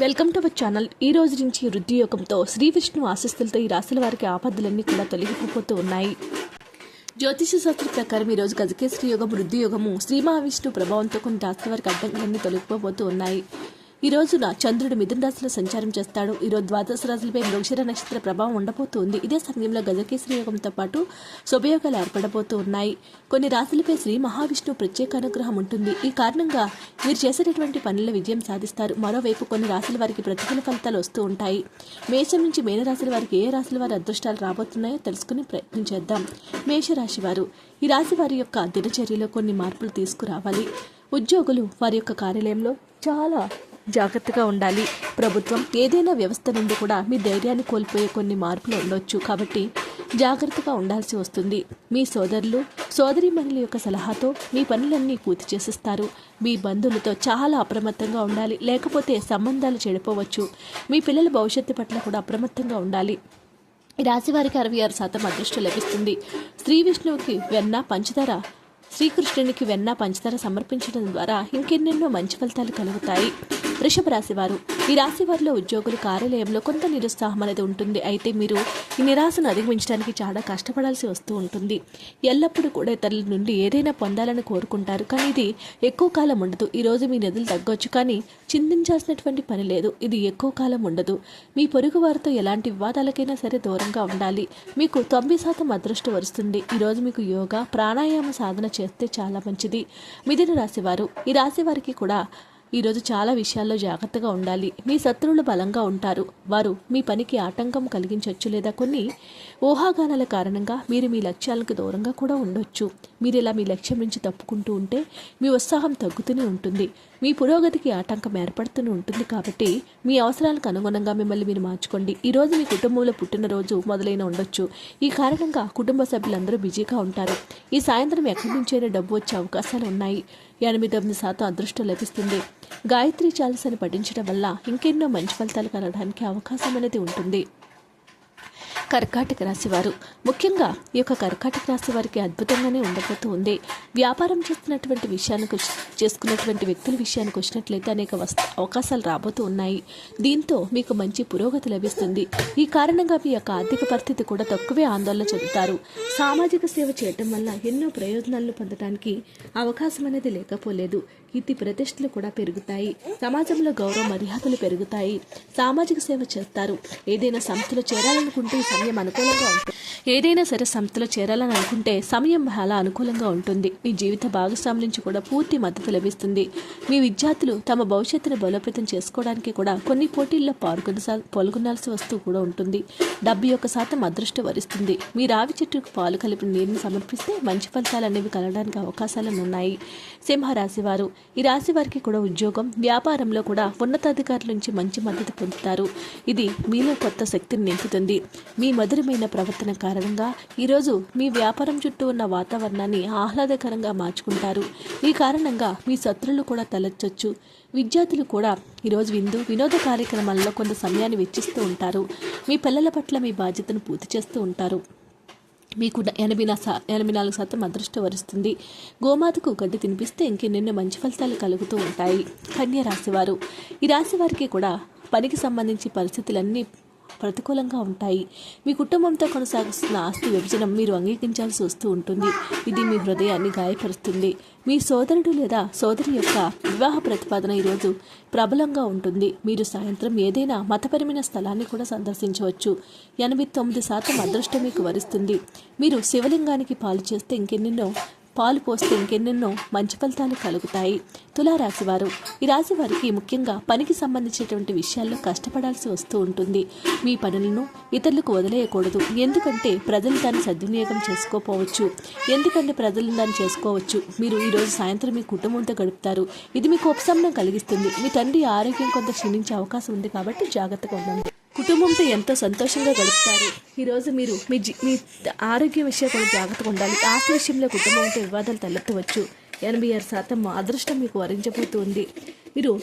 Welcome to our channel. ఈ రోజు నుంచి వృద్ధి యోగంతో శ్రీ విష్ణు ఆశస్సులతో ఈ రాశుల వారికి ఆపదలన్నీ కూడా తొలగిపోతూ ఉన్నాయి. జ్యోతిష శాస్త్ర ప్రకారం ఈ రోజు గజకేశ్వరి యోగం వృద్ధి యోగము శ్రీ మహావిష్ణు ప్రభావంతో కొన్ని రాశుల వారికి అడ్డంకులన్నీ తొలగిపోతూ ఉన్నాయి. ఈ రోజున చంద్రుడు మిథున రాశిలో సంచారం చేస్తాడు. ఈ రోజు ద్వాదశ రాశులపై మృగశిర నక్షత్ర ప్రభావం ఉండబోతుంది. ఇదే సమయంలో గజకేశ్వరి యోగంతో పాటు శుభయోగాలు ఏర్పడబోతూ ఉన్నాయి. కొన్ని రాశులపై శ్రీ మహావిష్ణువు ప్రత్యేక అనుగ్రహం ఉంటుంది. ఈ కారణంగా మీరు చేసేటటువంటి పనుల విజయం సాధిస్తారు. మరోవైపు కొన్ని రాశుల వారికి ప్రతికూల ఫలితాలు వస్తూ ఉంటాయి. మేషం నుంచి మేనరాశుల వారికి ఏ రాశుల వారి అదృష్టాలు రాబోతున్నాయో తెలుసుకుని ప్రయత్నం చేద్దాం. మేషరాశి వారు ఈ రాశి వారి యొక్క దినచర్యలో కొన్ని మార్పులు తీసుకురావాలి. ఉద్యోగులు వారి యొక్క కార్యాలయంలో చాలా జాగ్రత్తగా ఉండాలి. ప్రభుత్వం ఏదైనా వ్యవస్థ నుండి కూడా మీ ధైర్యాన్ని కోల్పోయే కొన్ని మార్పులు ఉండొచ్చు. కాబట్టి జాగ్రత్తగా ఉండాల్సి వస్తుంది. మీ సోదరులు సోదరిమణుల యొక్క సలహాతో మీ పనులన్నీ పూర్తి చేసిస్తారు. మీ బంధువులతో చాలా అప్రమత్తంగా ఉండాలి. లేకపోతే సంబంధాలు చెడిపోవచ్చు. మీ పిల్లల భవిష్యత్తు పట్ల కూడా అప్రమత్తంగా ఉండాలి. రాశివారికి అరవై ఆరు శాతం అదృష్టం లభిస్తుంది. శ్రీ విష్ణువుకి వెన్న పంచదార శ్రీకృష్ణునికి వెన్న పంచదార సమర్పించడం ద్వారా ఇంకెన్నెన్నో మంచి ఫలితాలు కలుగుతాయి. వృషభ రాశి వారు ఈ రాశి వారిలో ఉద్యోగులు కార్యాలయంలో కొంత నిరుత్సాహం అనేది ఉంటుంది. అయితే మీరు ఈ నిరాశను అధిగమించడానికి చాలా కష్టపడాల్సి వస్తూ ఉంటుంది. ఎల్లప్పుడూ కూడా ఇతరుల నుండి ఏదైనా పొందాలని కోరుకుంటారు. కానీ ఇది ఎక్కువ కాలం ఉండదు. ఈరోజు మీ నిధులు తగ్గొచ్చు. కానీ చింతించాల్సినటువంటి పని లేదు. ఇది ఎక్కువ కాలం ఉండదు. మీ పొరుగు వారితో ఎలాంటి వివాదాలకైనా సరే దూరంగా ఉండాలి. మీకు తొంభై శాతం అదృష్టం వరుస్తుంది. ఈరోజు మీకు యోగా ప్రాణాయామ సాధన చేస్తే చాలా మంచిది. మిథున రాశివారు. ఈ రాశి వారికి కూడా ఈరోజు చాలా విషయాల్లో జాగ్రత్తగా ఉండాలి. మీ శత్రువులు బలంగా ఉంటారు. వారు మీ పనికి ఆటంకం కలిగించవచ్చు లేదా కొన్ని ఊహాగానాల కారణంగా మీరు మీ లక్ష్యాలకు దూరంగా కూడా ఉండొచ్చు. మీరు ఇలా మీ లక్ష్యం నుంచి తప్పుకుంటూ ఉంటే మీ ఉత్సాహం తగ్గుతూనే ఉంటుంది. మీ పురోగతికి ఆటంకం ఏర్పడుతూనే ఉంటుంది కాబట్టి మీ అవసరాలకు అనుగుణంగా మిమ్మల్ని మీరు మార్చుకోండి. ఈరోజు మీ కుటుంబంలో పుట్టినరోజు మొదలైన ఉండొచ్చు. ఈ కారణంగా కుటుంబ సభ్యులందరూ బిజీగా ఉంటారు. ఈ సాయంత్రం ఎక్కడి నుంచైనా డబ్బు వచ్చే అవకాశాలు ఉన్నాయి. ఎనిమిది తొమ్మిది శాతం అదృష్టం లభిస్తుంది. గాయత్రి చాలసని పఠించడం వల్ల ఇంకెన్నో మంచి ఫలితాలు కలగడానికి అవకాశం అనేది ఉంటుంది. కర్కాటక రాశివారు ముఖ్యంగా ఈ యొక్క కర్కాటక రాశి వారికి అద్భుతంగానే ఉండబోతూ ఉంది. వ్యాపారం చేస్తున్నటువంటి విషయానికి చేసుకున్నటువంటి వ్యక్తుల విషయానికి వచ్చినట్లయితే అనేక అవకాశాలు రాబోతూ ఉన్నాయి. దీంతో మీకు మంచి పురోగతి లభిస్తుంది. ఈ కారణంగా మీ యొక్క ఆర్థిక పరిస్థితి కూడా తక్కువే ఆందోళన చెందుతారు. సామాజిక సేవ చేయటం వల్ల ఎన్నో ప్రయోజనాలను పొందడానికి అవకాశం అనేది లేకపోలేదు. కీర్తి ప్రతిష్టలు కూడా పెరుగుతాయి. సమాజంలో గౌరవ మర్యాదలు పెరుగుతాయి. సామాజిక సేవ చేస్తారు. ఏదైనా సంస్థలో చేరాలనుకుంటే సమయం అనుకూలంగా ఉంటుంది ఏదైనా సరే సంస్థలో చేరాలని అనుకుంటే సమయం చాలా అనుకూలంగా ఉంటుంది. మీ జీవిత భాగస్వామి నుంచి కూడా పూర్తి మద్దతు లభిస్తుంది. మీ విద్యార్థులు తమ భవిష్యత్తును బలోపేతం చేసుకోవడానికి కూడా కొన్ని పోటీల్లో పాల్గొన పాల్గొనాల్సి వస్తూ కూడా ఉంటుంది. డెబ్బై ఒక్క శాతం అదృష్టం వరిస్తుంది. మీ రావి చెట్టుకు పాలు కలిపిన నీరుని సమర్పిస్తే మంచి ఫలితాలు అనేవి కలగడానికి అవకాశాలు ఉన్నాయి. సింహరాశి వారు ఈ రాశి వారికి కూడా ఉద్యోగం వ్యాపారంలో కూడా ఉన్నతాధికారుల నుంచి మంచి మద్దతు పొందుతారు. ఇది మీలో కొత్త శక్తిని నింపుతుంది. మీ మధురమైన ప్రవర్తన కారణంగా ఈరోజు మీ వ్యాపారం చుట్టూ ఉన్న వాతావరణాన్ని ఆహ్లాదకరంగా మార్చుకుంటారు. ఈ కారణంగా మీ శత్రులు కూడా తలెచ్చొచ్చు విద్యార్థులు కూడా ఈరోజు విందు వినోద కార్యక్రమాల్లో కొంత సమయాన్ని వెచ్చిస్తూ ఉంటారు. మీ పిల్లల పట్ల మీ బాధ్యతను పూర్తి చేస్తూ ఉంటారు. మీకు ఎనభై నా ఎనభై నాలుగు శాతం అదృష్టం వరుస్తుంది గోమాతకు గడ్డి తినిపిస్తే ఇంకెన్నెన్నో మంచి ఫలితాలు కలుగుతూ ఉంటాయి. కన్య రాశివారు. ఈ రాశి వారికి కూడా పనికి సంబంధించి పరిస్థితులన్నీ ప్రతికూలంగా ఉంటాయి. మీ కుటుంబంతో కొనసాగుతున్న ఆస్తి విభజన మీరు అంగీకరించాల్సి వస్తూ ఉంటుంది. ఇది మీ హృదయాన్ని గాయపరుస్తుంది. మీ సోదరుడు లేదా సోదరి యొక్క వివాహ ప్రతిపాదన ఈరోజు ప్రబలంగా ఉంటుంది. మీరు సాయంత్రం ఏదైనా మతపరమైన స్థలాన్ని కూడా సందర్శించవచ్చు. ఎనభై తొమ్మిది శాతం అదృష్టం మీకు వరిస్తుంది. మీరు శివలింగానికి పాలు చేస్తే ఇంకెన్నెన్నో పాలు పోస్తే ఇంకెన్నెన్నో మంచి ఫలితాలు కలుగుతాయి. తులారాశివారు ఈ రాశి వారికి ముఖ్యంగా పనికి సంబంధించినటువంటి విషయాల్లో కష్టపడాల్సి వస్తూ ఉంటుంది. మీ పనులను ఇతరులకు వదిలేయకూడదు. ఎందుకంటే ప్రజలు దాన్ని సద్వినియోగం చేసుకోపోవచ్చు. ఎందుకంటే ప్రజలు దాన్ని చేసుకోవచ్చు. మీరు ఈరోజు సాయంత్రం మీ కుటుంబంతో గడుపుతారు. ఇది మీకు ఉపశమనం కలిగిస్తుంది. మీ తండ్రి ఆరోగ్యం కొంత క్షీణించే అవకాశం ఉంది కాబట్టి జాగ్రత్తగా ఉండండి. కుటుంబంతో ఎంతో సంతోషంగా గడుపుతారు? ఈరోజు మీరు మీ జీ మీ ఆరోగ్యం విషయంలో కూడా జాగ్రత్తగా ఉండాలి. ఆస్తి విషయంలో కుటుంబంతో వివాదాలు తలెత్తవచ్చు. ఎనభై ఆరు శాతం అదృష్టం మీకు వరించబోతుంది. మీరు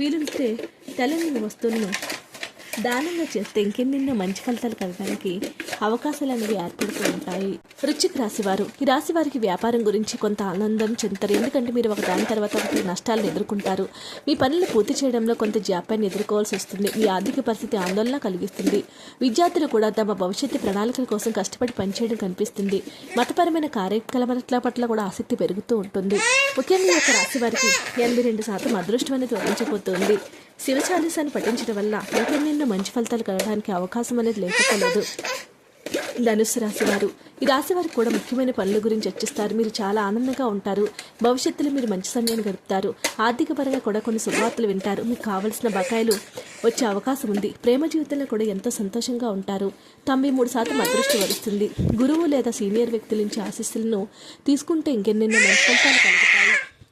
వీలుంటే తెల్లని వస్తువులను దానంగా చేస్తే ఇంకెన్నెన్నో మంచి ఫలితాలు కలగడానికి అవకాశాలు అనేవి ఏర్పడుతూ ఉంటాయి. వృచ్చిక రాశివారు ఈ రాశి వారికి వ్యాపారం గురించి కొంత ఆనందం చెందుతారు. ఎందుకంటే మీరు ఒక దాని తర్వాత ఒకటి నష్టాలను ఎదుర్కొంటారు. మీ పనులు పూర్తి చేయడంలో కొంత జాప్యాన్ని ఎదుర్కోవాల్సి వస్తుంది. మీ ఆర్థిక పరిస్థితి ఆందోళన కలిగిస్తుంది. విద్యార్థులు కూడా తమ భవిష్యత్తు ప్రణాళికల కోసం కష్టపడి పనిచేయడం కనిపిస్తుంది. మతపరమైన కార్యకలాపాల పట్ల కూడా ఆసక్తి పెరుగుతూ ఉంటుంది. ముఖ్యంగా ఈ యొక్క రాశి వారికి ఎనభై రెండు శాతం అదృష్టం అనేది వరించబోతుంది శివ చాలీసాను పఠించడం వల్ల ఇంకెన్నెన్నో మంచి ఫలితాలు కలగడానికి అవకాశం అనేది లేకపోలేదు. ధనుసు రాశి వారు ఈ రాశి కూడా ముఖ్యమైన పనుల గురించి చర్చిస్తారు. మీరు చాలా ఆనందంగా ఉంటారు. భవిష్యత్తులో మీరు మంచి సమయాన్ని గడుపుతారు. ఆర్థిక పరంగా కూడా కొన్ని శుభవార్తలు వింటారు. మీకు కావలసిన బకాయిలు వచ్చే అవకాశం ఉంది. ప్రేమ జీవితంలో కూడా ఎంతో సంతోషంగా ఉంటారు. తొంభై మూడు శాతం అదృష్టం వరుస్తుంది. గురువు లేదా సీనియర్ వ్యక్తుల నుంచి ఆశీస్సులను తీసుకుంటే ఇంకెన్నెన్నో మంచి ఫలితాలు కలుగుతారు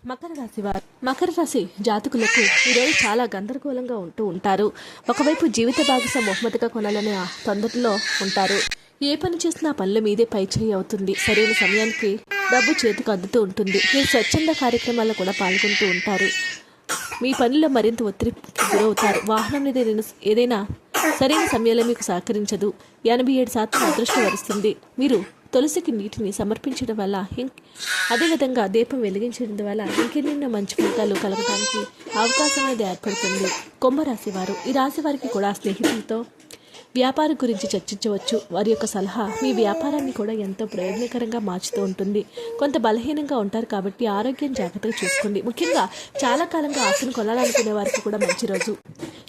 మకర రాశి వారు మకర రాశి జాతకులకు ఈరోజు చాలా గందరగోళంగా ఉంటూ ఉంటారు. ఒకవైపు జీవిత భాగస్వామి బహుమతిగా కొనాలనే తొందరలో ఉంటారు. ఏ పని చేసినా పనుల మీదే పై చేయి అవుతుంది. సరైన సమయానికి డబ్బు చేతికి అందుతూ ఉంటుంది. మీరు స్వచ్ఛంద కార్యక్రమాల్లో కూడా పాల్గొంటూ ఉంటారు. మీ పనిలో మరింత ఒత్తిడి గురవుతారు. వాహనం ఏదైనా ఏదైనా సరైన సమయంలో మీకు సహకరించదు. ఎనభై ఏడు శాతం అదృష్టం వరుస్తుంది. మీరు తులసికి నీటిని సమర్పించడం వల్ల అదేవిధంగా దీపం వెలిగించడం వల్ల ఇంకెన్నెన్నో మంచి ఫలితాలు కలగడానికి అవకాశం అనేది ఏర్పడుతుంది. కుంభరాశి వారు ఈ రాశి వారికి కూడా స్నేహితులతో వ్యాపారం గురించి చర్చించవచ్చు. వారి యొక్క సలహా మీ వ్యాపారాన్ని కూడా ఎంతో ప్రయోజనకరంగా మార్చుతూ ఉంటుంది. కొంత బలహీనంగా ఉంటారు కాబట్టి ఆరోగ్యం జాగ్రత్తగా చూసుకోండి. ముఖ్యంగా చాలా కాలంగా ఆశను కొనాలనుకునే వారికి కూడా మంచి రోజు.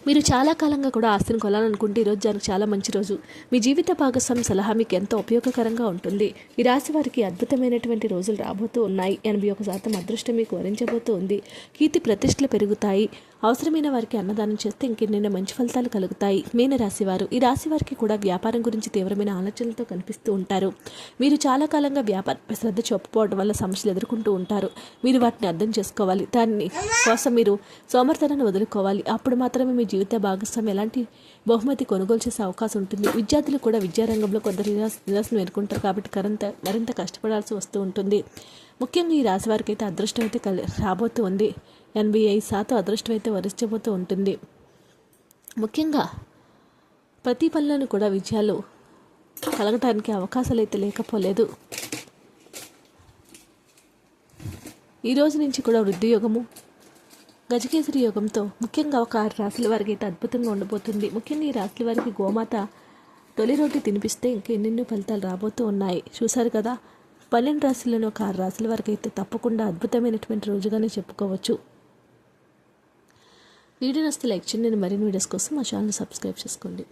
మీరు చాలా కాలంగా కూడా ఆస్తిని కొనాలనుకుంటే ఈరోజు దానికి చాలా మంచి రోజు. మీ జీవిత భాగస్వామి సలహా మీకు ఎంతో ఉపయోగకరంగా ఉంటుంది. ఈ రాశి వారికి అద్భుతమైనటువంటి రోజులు రాబోతూ ఉన్నాయి. ఎనభై ఒక శాతం అదృష్టం మీకు వరించబోతూ ఉంది. కీర్తి ప్రతిష్టలు పెరుగుతాయి. అవసరమైన వారికి అన్నదానం చేస్తే ఇంకెన్నెన్నో మంచి ఫలితాలు కలుగుతాయి. మీనరాశి వారు ఈ రాశి వారికి కూడా వ్యాపారం గురించి తీవ్రమైన ఆలోచనలతో కనిపిస్తూ ఉంటారు. మీరు చాలా కాలంగా వ్యాపార శ్రద్ధ చూపకపోవడం వల్ల సమస్యలు ఎదుర్కొంటూ ఉంటారు. మీరు వాటిని అర్థం చేసుకోవాలి. దాన్ని కోసం మీరు సోమర్థనాన్ని వదులుకోవాలి. అప్పుడు మాత్రమే మీ జీవిత భాగస్వామి ఎలాంటి బహుమతి కొనుగోలు చేసే అవకాశం ఉంటుంది. విద్యార్థులు కూడా విద్యారంగంలో కొంత నిరాశ నిరాశను ఎదుర్కొంటారు కాబట్టి కరంత మరింత కష్టపడాల్సి వస్తూ ఉంటుంది. ముఖ్యంగా ఈ రాశి వారికి అయితే అదృష్టం అయితే కలి రాబోతూ ఉంది. ఎనభై ఐదు శాతం అదృష్టం అయితే వరిష్టపోతూ ఉంటుంది. ముఖ్యంగా ప్రతి పనిలోనూ కూడా విజయాలు కలగటానికి అవకాశాలు అయితే లేకపోలేదు. ఈ రోజు నుంచి కూడా వృద్ధి యోగము గజకేసరి యోగంతో ముఖ్యంగా ఒక ఆరు రాశుల వారికి అయితే అద్భుతంగా ఉండబోతుంది. ముఖ్యంగా ఈ రాశుల వారికి గోమాత తొలి రోటి తినిపిస్తే ఇంకెన్నెన్నో ఫలితాలు రాబోతూ ఉన్నాయి. చూశారు కదా పన్నెండు రాశుల్లోనూ ఒక ఆరు రాశుల వరకు అయితే తప్పకుండా అద్భుతమైనటువంటి రోజుగానే చెప్పుకోవచ్చు. వీడియో నచ్చితే లైక్ చేయండి. నేను మరిన్ని వీడియోస్ కోసం మా ఛానల్ సబ్స్క్రైబ్ చేసుకోండి.